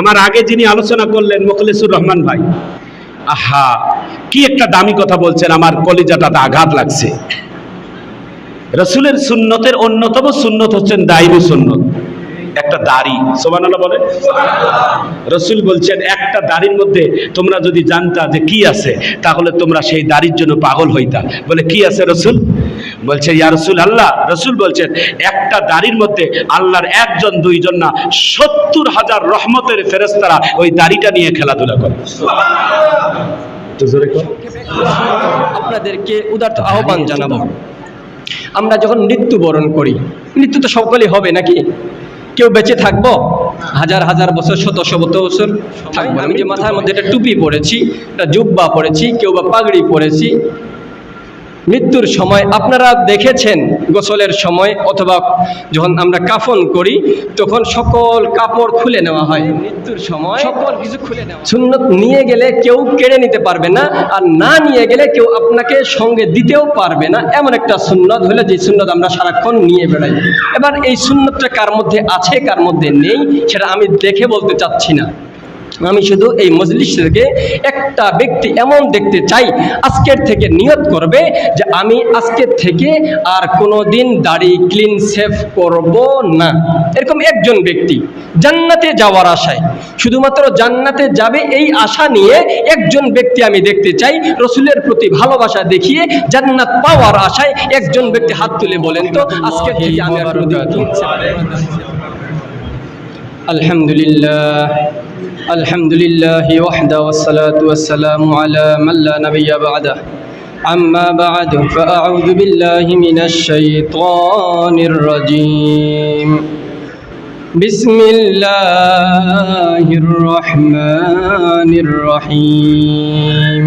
আমার আগে যিনি আলোচনা করলেন মোখলেসুর রহমান ভাই, আহা, কি একটা দামি কথা বলছেন, আমার কলিজাটাতে আঘাত লাগছে। রসুলের সুন্নতের অন্যতম সুন্নত হচ্ছেন দাইবি সুন্নত। একটা দাড়ি সোমান বলে রসুল বলছেন, একটা দাড়ির মধ্যে তোমরা যদি জানতা যে কি আছে, তাহলে তোমরা সেই দাড়ির জন্য পাগল হইতা। বলে, কি আছে রসুল? বলছে ইয়া রসুল আল্লাহ রসুল বলছেন একটা দাড়ির মধ্যে আল্লাহর একজন দুইজন না সত্তর হাজার রহমতের ফেরেস্তারা ওই দাড়িটা নিয়ে খেলাধুলা করে। আপনাদেরকে উদার্ত আহ্বান জানাব। আমরা যখন মৃত্যুবরণ করি মৃত্যু তো সকলেই হবে নাকি? কেউ বেঁচে থাকব? হাজার হাজার বছর শত শত বছর থাকব আমি যে মাথার মধ্যে একটা টুপি পরেছি একটা জুব্বা পরেছি কেউ বা পাগড়ি পরেছি মৃত্যুর সময় আপনারা দেখেছেন গোসলের সময় অথবা যখন আমরা কাফন করি তখন সকল কাপড় খুলে নেওয়া হয়। মৃত্যুর সময় সকল কিছু খুলে নেওয়া সুন্নত নিয়ে গেলে কেউ কেড়ে নিতে পারবে না আর না নিয়ে গেলে কেউ আপনাকে সঙ্গে দিতেও পারবে না। এমন একটা সুন্নত হলে যে সুন্নত আমরা সারাক্ষণ নিয়ে বেড়াই। এবার এই সুন্নতটা কার মধ্যে আছে কার মধ্যে নেই সেটা আমি দেখে বলতে চাচ্ছি না। আমি শুধু এই মজলিস থেকে একটা ব্যক্তি এমন দেখতে চাই, আজকের থেকে নিয়ত করবে যে আমি আজকের থেকে আর কোনো দিন দাড়ি ক্লিন সেভ করব না। এরকম একজন ব্যক্তি জান্নাতে যাওয়ার আশায়, শুধুমাত্র জান্নাতে যাবে এই আশা নিয়ে একজন ব্যক্তি আমি দেখতে চাই, রসুলের প্রতি ভালোবাসা দেখিয়ে জান্নাত পাওয়ার আশায় একজন ব্যক্তি হাত তুলে বলেন তো, আজকের থেকে আমি কোনোদিন الحمد لله وحده والصلاة والسلام على من لا نبي بعده. أما بعد فأعوذ بالله من الشيطان الرجيم. بسم الله الرحمن الرحيم.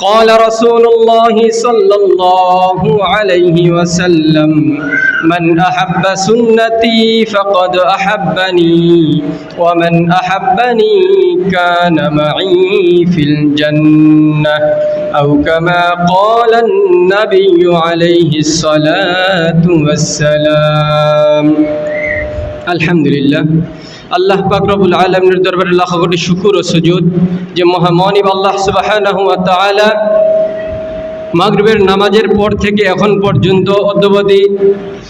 قال رسول الله صلى الله عليه وسلم من أحب سنتي فقد أحبني ومن أحبني كان معي في الجنة أو كما قال النبي عليه الصلاة والسلام الحمد لله আল্লাহ পাক রব্বুল আলমের দরবারে লাখ শুকুর ও সুজুদ যে মহামনিব আল্লাহ তাআলা মাগরিবের নামাজের পর থেকে এখন পর্যন্ত অদ্যবধি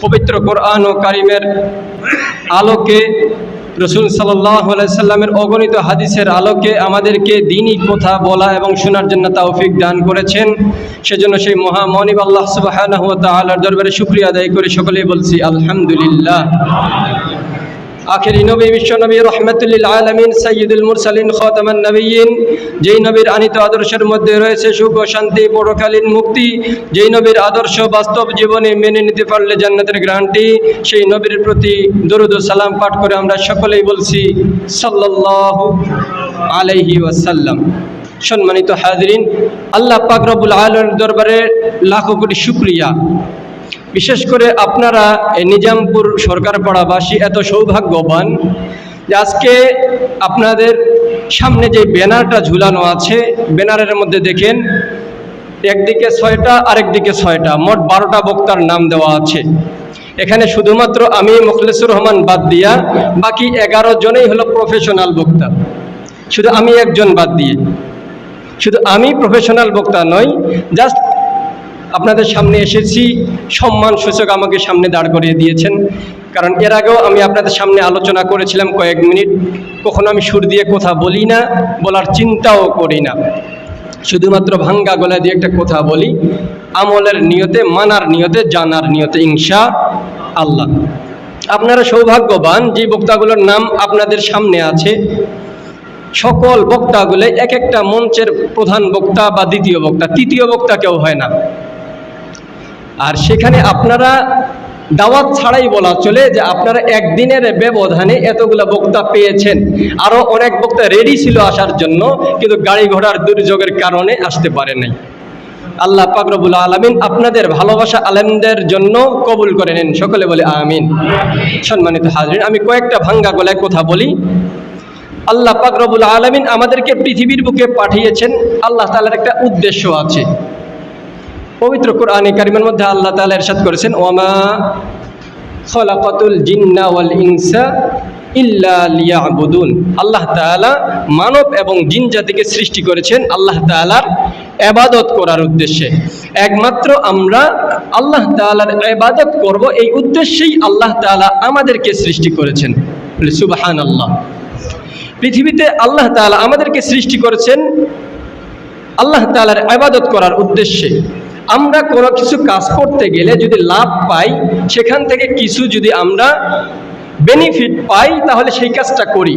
পবিত্র কোরআন ও কারিমের আলোকে রসুল সাল্লামের অগণিত হাদিসের আলোকে আমাদেরকে দিনই কথা বলা এবং শোনার জন্য তৌফিক দান করেছেন। সেজন্য সেই মহামনিব আল্লাহ তাআলার দরবারে শুকরিয়া আদায় করে সকলেই বলছি আলহামদুলিল্লাহ। আখেরি নবী বিশ্ব নবী রহমতুল্লিল আলমিন সৈয়দুল মুরসালিন, খতমান নবীন যেই নবীর আনিত আদর্শের মধ্যে রয়েছে সুখ ও শান্তি, পরকালীন মুক্তি। যেই নবীর আদর্শ বাস্তব জীবনে মেনে নিতে পারলে জান্নাতের গ্রান্টি সেই নবীর প্রতি দরুদ সালাম পাঠ করে আমরা সকলেই বলছি, সাল্লাল্লাহু আলাইহি ওয়াসাল্লাম। সম্মানিত হাজরিন, আল্লাহ পাক রব্বুল আলমের দরবারে লাখো কোটি শুক্রিয়া। বিশেষ করে আপনারা নিজামপুর সরকার পাড়াবাসী এত সৌভাগ্যবান যে আজকে আপনাদের সামনে যে ব্যানারটা ঝুলানো আছে, ব্যানারের মধ্যে দেখেন, একদিকে ছয়টা, আরেকদিকে ছয়টা, মোট বারোটা বক্তার নাম দেওয়া আছে। এখানে শুধুমাত্র আমি, মুখলেসুর রহমান বাদ দিয়া, বাকি এগারো জনেই হলো প্রফেশনাল বক্তা। শুধু আমি একজন বাদ দিয়ে। শুধু আমি প্রফেশনাল বক্তা নই জাস্ট আপনাদের সামনে এসেছি। সম্মান সূচক আমাকে সামনে দাঁড় করিয়ে দিয়েছেন। কারণ এর আগেও আমি আপনাদের সামনে আলোচনা করেছিলাম কয়েক মিনিট। কখনো আমি সুর দিয়ে কথা বলি না, বলার চিন্তাও করি না। শুধুমাত্র ভাঙ্গা গলা দিয়ে একটা কথা বলি। আমলের নিয়তে, মানার নিয়তে, জানার নিয়তে, ইনশা আল্লাহ। আপনারা সৌভাগ্যবান, যে বক্তাগুলোর নাম আপনাদের সামনে আছে। সকল বক্তাগুলো এক একটা মঞ্চের প্রধান বক্তা বা দ্বিতীয় বক্তা। তৃতীয় বক্তা কেউ হয় না। আর সেখানে আপনারা দাওয়াত ছাড়াই বলা চলে যে আপনারা একদিনের ব্যবধানে এতগুলা বক্তা পেয়েছেন। আরও অনেক বক্তা রেডি ছিল আসার জন্য, কিন্তু গাড়ি ঘোড়ার দুর্যোগের কারণে আসতে পারে নাই। আল্লাহ পাকরবুল আলমিন আপনাদের ভালোবাসা আলেমদের জন্য কবুল করে নেন। সকলে বলে আমিন। সম্মানিত হাজরিন, আমি কয়েকটা ভাঙ্গা গলায় কথা বলি। আল্লাহ পাকরবুল আলমিন আমাদেরকে পৃথিবীর বুকে পাঠিয়েছেন। আল্লাহ তালার একটা উদ্দেশ্য আছে। পবিত্র কোরআনে কারিমের মধ্যে আল্লাহ তাআলা ইরশাদ করেছেন, ওয়ামা খলাকাতুল জিন্না ওয়াল ইনসা ইল্লা লিয়াবুদুন। আল্লাহ তাআলা মানব এবং জিন জাতিকে সৃষ্টি করেছেন আল্লাহ তাআলার এবাদত করার উদ্দেশ্যে। একমাত্র আমরা আল্লাহ তাআলার এবাদত করব, এই উদ্দেশ্যেই আল্লাহ তালা আমাদেরকে সৃষ্টি করেছেন। বলে, সুবহানাল্লাহ। পৃথিবীতে আল্লাহ তাআলা আমাদেরকে সৃষ্টি করেছেন আল্লাহ তাআলার ইবাদত করার উদ্দেশ্যে। আমরা কোনো কিছু কাজ করতে গেলে যদি লাভ পাই, সেখান থেকে কিছু যদি আমরা বেনিফিট পাই, তাহলে সেই কাজটা করি।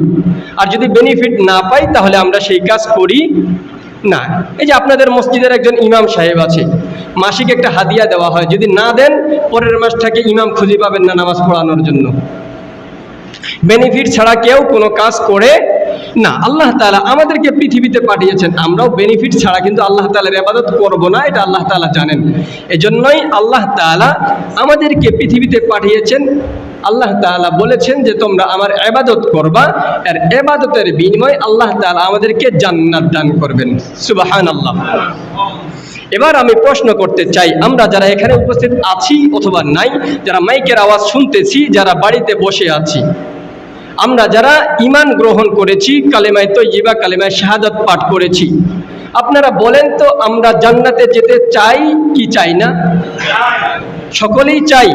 আর যদি বেনিফিট না পাই, তাহলে আমরা সেই কাজ করি না। এই যে আপনাদের মসজিদের একজন ইমাম সাহেব আছে, মাসিক একটা হাদিয়া দেওয়া হয়, যদি না দেন, পরের মাসটাকে ইমাম খুঁজে পাবেন না নামাজ পড়ানোর জন্য। বেনিফিট ছাড়া কেউ কোনো কাজ করে না, আল্লাহ তালা আমাদেরকে পৃথিবীতে পাঠিয়েছেন। আমরাও বেনিফিট ছাড়া কিন্তু আল্লাহ তাআলার ইবাদত করব না, এটা আল্লাহ তালা জানেন। এজন্যই আল্লাহ তাআলা আমাদেরকে পৃথিবীতে পাঠিয়েছেন। আল্লাহ তাআলা বলেছেন যে তোমরা আমার ইবাদত করবা, আর এবাদতের বিনিময়ে আল্লাহ তাআলা আমাদেরকে জান্নাত দান করবেন। সুবহানাল্লাহ। এবার আমি প্রশ্ন করতে চাই, আমরা যারা এখানে উপস্থিত আছি অথবা নাই, যারা মাইকের আওয়াজ শুনতেছি, যারা বাড়িতে বসে আছি আমরা যারা ইমান গ্রহণ করেছি, কালেমায় তৈজিবা কালেমায় শাহাদত পাঠ করেছি, আপনারা বলেন তো আমরা জান্নাতে যেতে চাই কি চাই না? সকলেই চাই।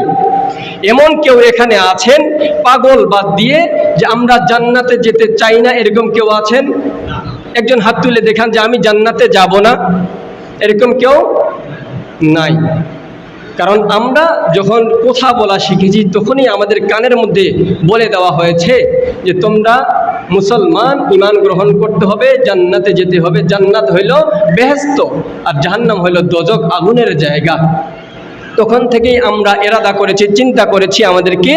এমন কেউ এখানে আছেন, পাগল বাদ দিয়ে যে আমরা জান্নাতে যেতে চাই না, এরকম কেউ আছেন? একজন হাত তুলে দেখান যে আমি জান্নাতে যাব না, এরকম কেউ নাই। কারণ আমরা যখন কথা বলা শিখেছি, তখনই আমাদের কানের মধ্যে বলে দেওয়া হয়েছে যে তোমরা মুসলমান ইমান গ্রহণ করতে হবে, জান্নাতে যেতে হবে। জান্নাত হইল বেহেস্ত আর জাহান্নাম হইল দজক আগুনের জায়গা। তখন থেকেই আমরা এরাদা করেছি, চিন্তা করেছি আমাদেরকে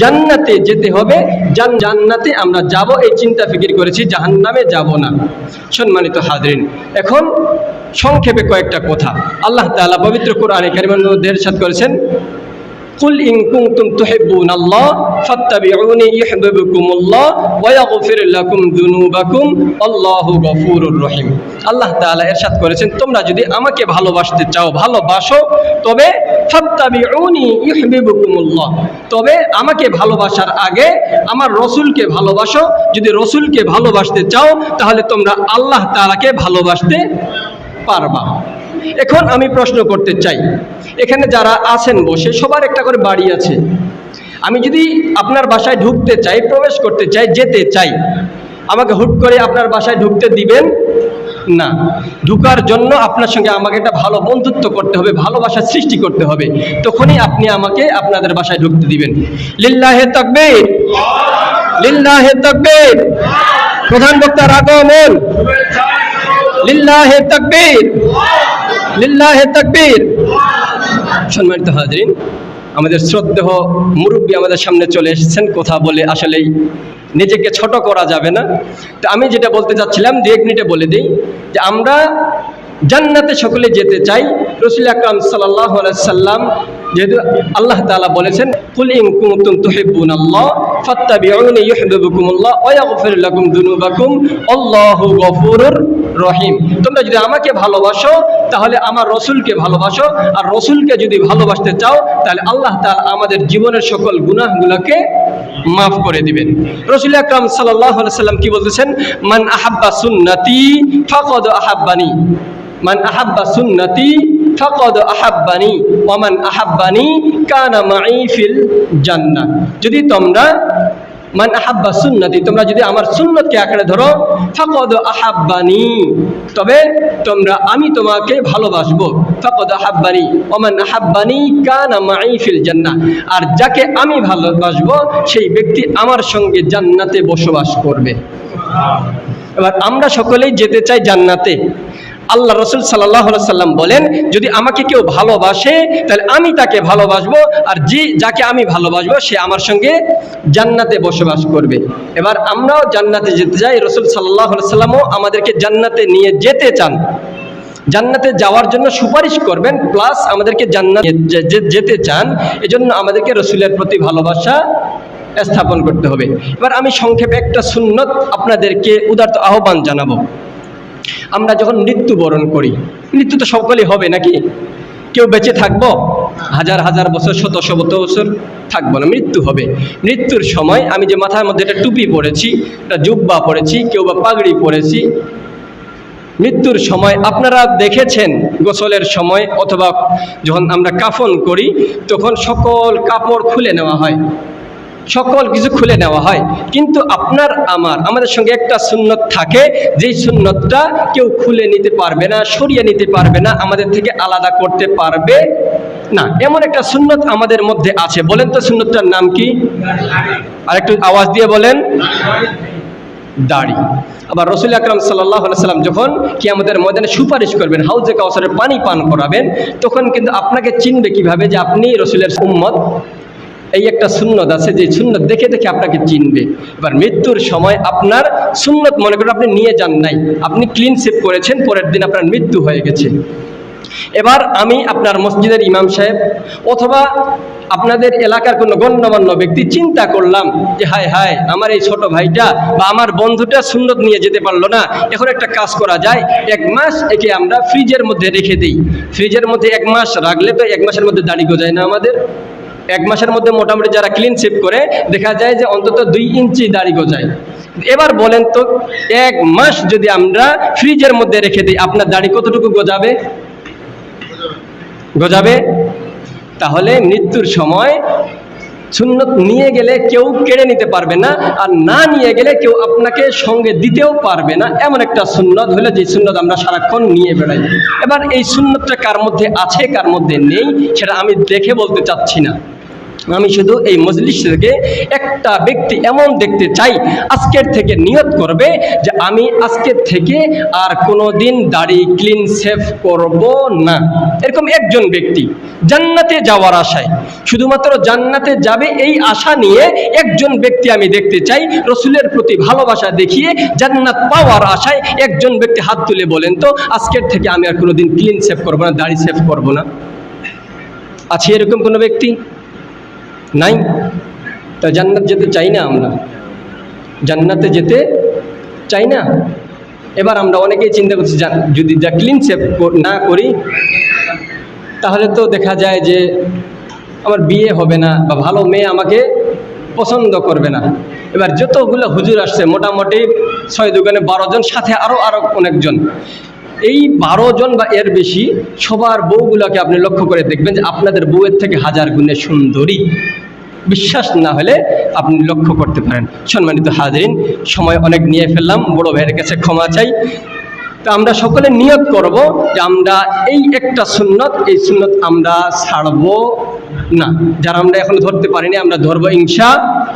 জান্নাতে যেতে হবে। জান জান্নাতে আমরা যাব, এই চিন্তা ফিকির করেছি, জাহান্নামে যাব না। সম্মানিত হাজরিন, এখন সংক্ষেপে কয়েকটা কথা। আল্লাহ তাআলা পবিত্র কোরআনে কারিমের মধ্যে ইরশাদ করেছেন, কুল ইন কুনতুম তুহিব্বুনাল্লাহ ফাত্তাবিউনি ইউহিব্বুকুমুল্লাহ ওয়া ইয়াগফির লাকুম যুনুবাকুম, আল্লাহু গফুরুর রহিম। আল্লাহ তাআলা ইরশাদ করেছেন, তোমরা যদি আমাকে ভালোবাসতে চাও, ভালোবাসো, তবে ফাত্তাবিউনি ইউহিব্বুকুমুল্লাহ, তবে আমাকে ভালোবাসার আগে আমার রসুলকে ভালোবাসো। যদি রসুলকে ভালোবাসতে চাও, তাহলে তোমরা আল্লাহ তাআলাকে ভালোবাসতে পারবা। এখন আমি প্রশ্ন করতে চাই, এখানে যারা আছেন বসে, সবার একটা করে বাড়ি আছে। আমি যদি আপনার বাসায় ঢুকতে চাই, প্রবেশ করতে চাই, যেতে চাই, আমাকে হুট করে আপনার বাসায় ঢুকতে দিবেন? না। ঢুকার জন্য আপনার সঙ্গে আমাকে একটা ভালো বন্ধুত্ব করতে হবে ভালোবাসার সৃষ্টি করতে হবে। তখনই আপনি আমাকে আপনাদের বাসায় ঢুকতে দিবেন। লিল্লাহে তাকবীর। লিল্লাহে তাকবীর। প্রধান বক্তার আগমন লিল্লাহে তাকবীর। লিল্লাহে তাকবীর। সম্মানিত হাজরিন, আমাদের শ্রদ্ধেহ মুরব্বী আমাদের সামনে চলে এসেছেন। কথা বলে আসলেই নিজেকে ছোট করা যাবে না। তো আমি যেটা বলতে চাচ্ছিলাম, দু এক মিনিটে বলে দিই যে আমরা জান্নাতে সকলে যেতে চাই। রসুল আকরাম সাল্লাহ সাল্লাম যেহেতু আল্লাহ তাআলা বলেছেন, কুল ইন কুনতুম তুহিব্বুনাল্লাহ ফাত্তাবিউনি ইউহিব্বুকুমুল্লাহ ওয়া ইয়াগফির লাকুম যুনুবাকুম আল্লাহু গফুরুর রহিম। তোমরা যদি আমাকে ভালোবাসো, তাহলে আমার রসুলকে ভালোবাসো। আর রসুলকে যদি ভালোবাসতে চাও, তাহলে আল্লাহ তাআলা আমাদের জীবনের সকল গুনাহগুলোকে মাফ করে দিবেন। রসুল আকরাম সাল্লাম কি বলতেছেন? মান আহাব্বা সুন্নতি ফাকাদ আহাব্বানি। মান আহাব্বা সুন্নতি ফাকাদ আহাব্বানি। ওয়ামান আহাব্বানি কানা মাই ফিল জান্নাহ। যদি তোমরা মান আহাব্বা সুন্নতি, তোমরা যদি আমার সুন্নতকে আঁকড়ে ধরো, ফাকাদ আহাব্বানি। তবে তোমরা আমি তোমাকে ভালোবাসবো। ফাকাদ আহাব্বানি, ওমান আহাব্বানি কানা মাই ফিল জান্নাহ। আর যাকে আমি ভালোবাসবো, সেই ব্যক্তি আমার সঙ্গে জান্নাতে বসবাস করবে। এবার আমরা সকলেই যেতে চাই জান্নাতে। আল্লাহ রসুল সাল্লাহ সাল্লাম বলেন, যদি আমাকে কেউ ভালোবাসে, তাহলে আমি তাকে ভালোবাসবো, আর যে, যাকে আমি ভালোবাসবো, সে আমার সঙ্গে জান্নাতে বসবাস করবে। এবার আমরাও জান্নাতে যেতে চাই রসুল সাল্লাহ সাল্লামও আমাদেরকে জান্নাতে নিয়ে যেতে চান। জান্নাতে যাওয়ার জন্য সুপারিশ করবেন, প্লাস আমাদেরকে জান্নাত যেতে চান, এজন্য আমাদেরকে রসুলের প্রতি ভালোবাসা স্থাপন করতে হবে। এবার আমি সংক্ষেপে একটা সুন্নত আপনাদেরকে উদার্ত আহ্বান জানাব। আমরা যখন মৃত্যুবরণ করি, মৃত্যু তো সকলেই হবে নাকি? কেউ বেঁচে থাকব? হাজার হাজার বছর, শত শত বছর থাকব না, মৃত্যু হবে। মৃত্যুর সময় আমি যে মাথার মধ্যে একটা টুপি পরেছি, একটা জুব্বা পরেছি, কেউ বা পাগড়ি পরেছি, মৃত্যুর সময় আপনারা দেখেছেন গোসলের সময় অথবা যখন আমরা কাফন করি, তখন সকল কাপড় খুলে নেওয়া হয়। সকল কিছু খুলে নেওয়া হয়। কিন্তু আপনার, আমার, আমাদের সঙ্গে একটা সুন্নত থাকে। যেই সুন্নতটা কেউ খুলে নিতে পারবে না, সরিয়ে নিতে পারবে না, আমাদের থেকে আলাদা করতে পারবে না। এমন একটা সুন্নত আমাদের মধ্যে আছে। বলেন তো সুন্নতটার নাম কি? আর একটু আওয়াজ দিয়ে বলেন। দাড়ি। আবার রসুল আকরাম সাল্লাম যখন কি আমাদের ময়দানে সুপারিশ করবেন, হাউজে কাউসারের পানি পান করাবেন, তখন কিন্তু আপনাকে চিনবে কীভাবে যে আপনি রসুলের উম্মত। এই একটা সুন্নত আছে, যে সুন্নত দেখে দেখে আপনাকে চিনবে। এবার মৃত্যুর সময় আপনার সুন্নত, মনে করেন আপনি নিয়ে যান নাই, আপনি ক্লিন সেভ করেছেন, পরের দিন আপনার মৃত্যু হয়ে গেছে। এবার আমি আপনার মসজিদের ইমাম সাহেব, অথবা আপনাদের এলাকার কোনো গণ্যমান্য ব্যক্তি চিন্তা করলাম যে, হায় হায়, আমার এই ছোট ভাইটা বা আমার বন্ধুটা সুন্নত নিয়ে যেতে পারল না। এখন একটা কাজ করা যায়, এক মাস একে আমরা ফ্রিজের মধ্যে রেখে দিই। ফ্রিজের মধ্যে এক মাস রাখলে তো এক মাসের মধ্যে দাড়ি গজায় না আমাদের। এক মাসের মধ্যে মোটামুটি যারা ক্লিন সেভ করে, দেখা যায় যে অন্তত দুই ইঞ্চি দাড়ি গজায়। এবার বলেন তো, এক মাস যদি আমরা ফ্রিজের মধ্যে রেখে দিই, আপনার দাড়ি কতটুকু গজাবে? গজাবে? তাহলে মৃত্যুর সময় সুন্নত নিয়ে গেলে কেউ কেড়ে নিতে পারবে না, আর না নিয়ে গেলে কেউ আপনাকে সঙ্গে দিতেও পারবে না। এমন একটা সুন্নত হলে যে সুন্নত আমরা সারাক্ষণ নিয়ে বেড়াই। এবার এই সুন্নতটা কার মধ্যে আছে, কার মধ্যে নেই, সেটা আমি দেখে বলতে চাচ্ছি না। আমি শুধু এই মজলিস থেকে একটা ব্যক্তি এমন দেখতে চাই, আজকের থেকে নিয়ত করবে যে আমি আজকের থেকে আর কোনো দিন দাড়ি ক্লিন সেভ করব না। এরকম একজন ব্যক্তি জান্নাতে যাওয়ার আশায়, শুধুমাত্র জান্নাতে যাবে এই আশা নিয়ে একজন ব্যক্তি আমি দেখতে চাই, রসুলের প্রতি ভালোবাসা দেখিয়ে জান্নাত পাওয়ার আশায় একজন ব্যক্তি হাত তুলে বলেন তো, আজকের থেকে আমি আর কোনো দিন ক্লিন সেভ করব না, দাড়ি সেভ করব না। আছে এরকম কোনো ব্যক্তি? নাই? তা জান্নাত যেতে চাই না আমরা। জান্নাতে যেতে চাই না। এবার আমরা অনেকেই চিন্তা করছি যদি যা ক্লিন সেভ না করি, তাহলে তো দেখা যায় যে আমার বিয়ে হবে না বা ভালো মেয়ে আমাকে পছন্দ করবে না। এবার যতগুলো হুজুর আসছে, মোটামুটি ছয় দোকানে বারো জন, সাথে আরও আরও অনেকজন। এই বারো জন বা এর বেশি, সবার বউগুলোকে আপনি লক্ষ্য করে দেখবেন যে আপনাদের বউয়ের থেকে হাজার গুণে সুন্দরী। বিশ্বাস না হলে আপনি লক্ষ্য করতে পারেন। সম্মানিত হাজরিন, সময় অনেক নিয়ে ফেললাম, বড় ভাইয়ের কাছে ক্ষমা চাই। তো আমরা সকলে নিয়ত করব যে আমরা এই একটা সুন্নত, এই সুন্নত আমরা ছাড়ব না, যারা আমরা এখনও ধরতে পারিনি, আমরা ধরবো ইনশা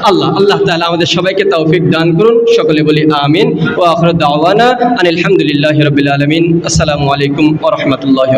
আল্লাহ আল্লাহ তালা আমাদের সবাইকে তৌফিক দান করুন। সকলে বলি আমিন। ও আখর আওয়ানা আনিলামদুলিল্লাহ রবিল আলমিন। আসসালামু আলাইকুম ও রহমতুল্লাহ